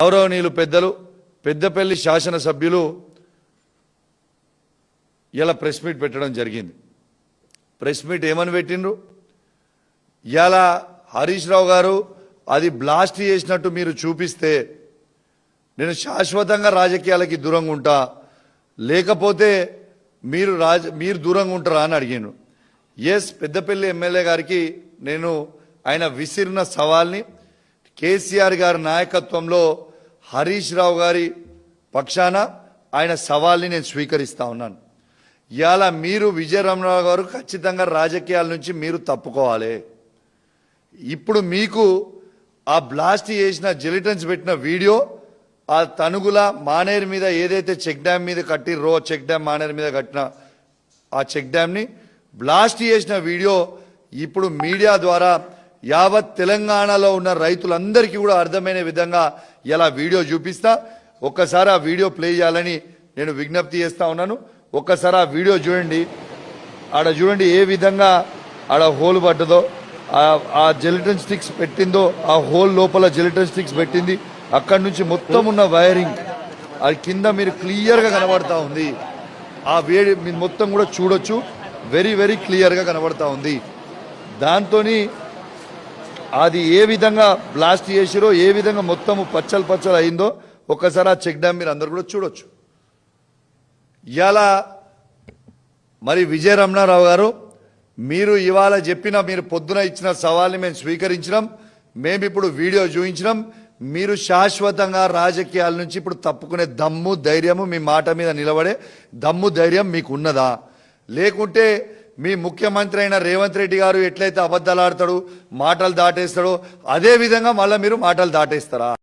గౌరవనీయులు పెద్దలు పెద్దపల్లి శాసనసభ్యులు ఇలా ప్రెస్ మీట్ పెట్టడం జరిగింది. ప్రెస్ మీట్ ఏమని పెట్టిండ్రు? ఇలా హరీష్ రావు గారు అది బ్లాస్ట్ చేసినట్టు మీరు చూపిస్తే నేను శాశ్వతంగా రాజకీయాలకి దూరంగా ఉంటా లేకపోతే మీరు రాజ మీరు దూరంగా ఉంటారా అని అడిగాను ఎస్ పెద్దపల్లి ఎమ్మెల్యే గారికి నేను ఆయన విసిరిన సవాల్ని కేసీఆర్ గారి నాయకత్వంలో హరీష్ రావు గారి పక్షాన ఆయన సవాల్ని నేను స్వీకరిస్తా ఉన్నాను. ఇవాళ మీరు విజయరామరావు గారు ఖచ్చితంగా రాజకీయాల నుంచి మీరు తప్పుకోవాలి. ఇప్పుడు మీకు ఆ బ్లాస్ట్ చేసిన జిలిటన్స్ పెట్టిన వీడియో ఆ తనుగుల మానేరు మీద ఏదైతే చెక్ డ్యామ్ మీద కట్టి రో చెక్ డ్యామ్ మానేరు మీద కట్టిన ఆ చెక్ డ్యామ్ని బ్లాస్ట్ చేసిన వీడియో ఇప్పుడు మీడియా ద్వారా యావత్ తెలంగాణలో ఉన్న రైతులందరికీ కూడా అర్థమైన విధంగా ఇలా వీడియో చూపిస్తా. ఒక్కసారి ఆ వీడియో ప్లే చేయాలని నేను విజ్ఞప్తి చేస్తా ఉన్నాను. ఒక్కసారి ఆ వీడియో చూడండి. ఆడ చూడండి ఏ విధంగా ఆడ హోల్ పడ్డదో ఆ- ఆ జెలిటన్ స్టిక్స్ పెట్టిందో ఆ హోల్ లోపల జెలిటన్ స్టిక్స్ పెట్టింది. అక్కడి నుంచి మొత్తం ఉన్న వైరింగ్ అది కింద మీరు క్లియర్గా కనబడతా ఉంది. ఆ వేడి మీరు మొత్తం కూడా చూడొచ్చు. వెరీ వెరీ క్లియర్గా కనబడతా ఉంది. దాంతోని అది ఏ విధంగా బ్లాస్ట్ చేసిరో ఏ విధంగా మొత్తం పచ్చలు పచ్చలు అయిందో ఒక్కసారి ఆ చెక్ డ్యామ్ మీరు అందరు కూడా చూడొచ్చు. ఇలా మరి విజయ రమణారావు గారు మీరు ఇవాళ చెప్పిన మీరు పొద్దున ఇచ్చిన సవాల్ని మేము స్వీకరించినాం మేము ఇప్పుడు వీడియో చూపించినాం మీరు శాశ్వతంగా రాజకీయాల నుంచి ఇప్పుడు తప్పుకునే దమ్ము ధైర్యము మీ మాట మీద నిలబడే దమ్ము ధైర్యం మీకు ఉన్నదా లేకుంటే మీ ముఖ్యమంత్రి అయిన రేవంత్ రెడ్డి గారు ఎట్లయితే అబద్ధాలు ఆడతాడు మాటలు దాటేస్తాడో అదే విధంగా మళ్ళీ మీరు మాటలు దాటేస్తారా?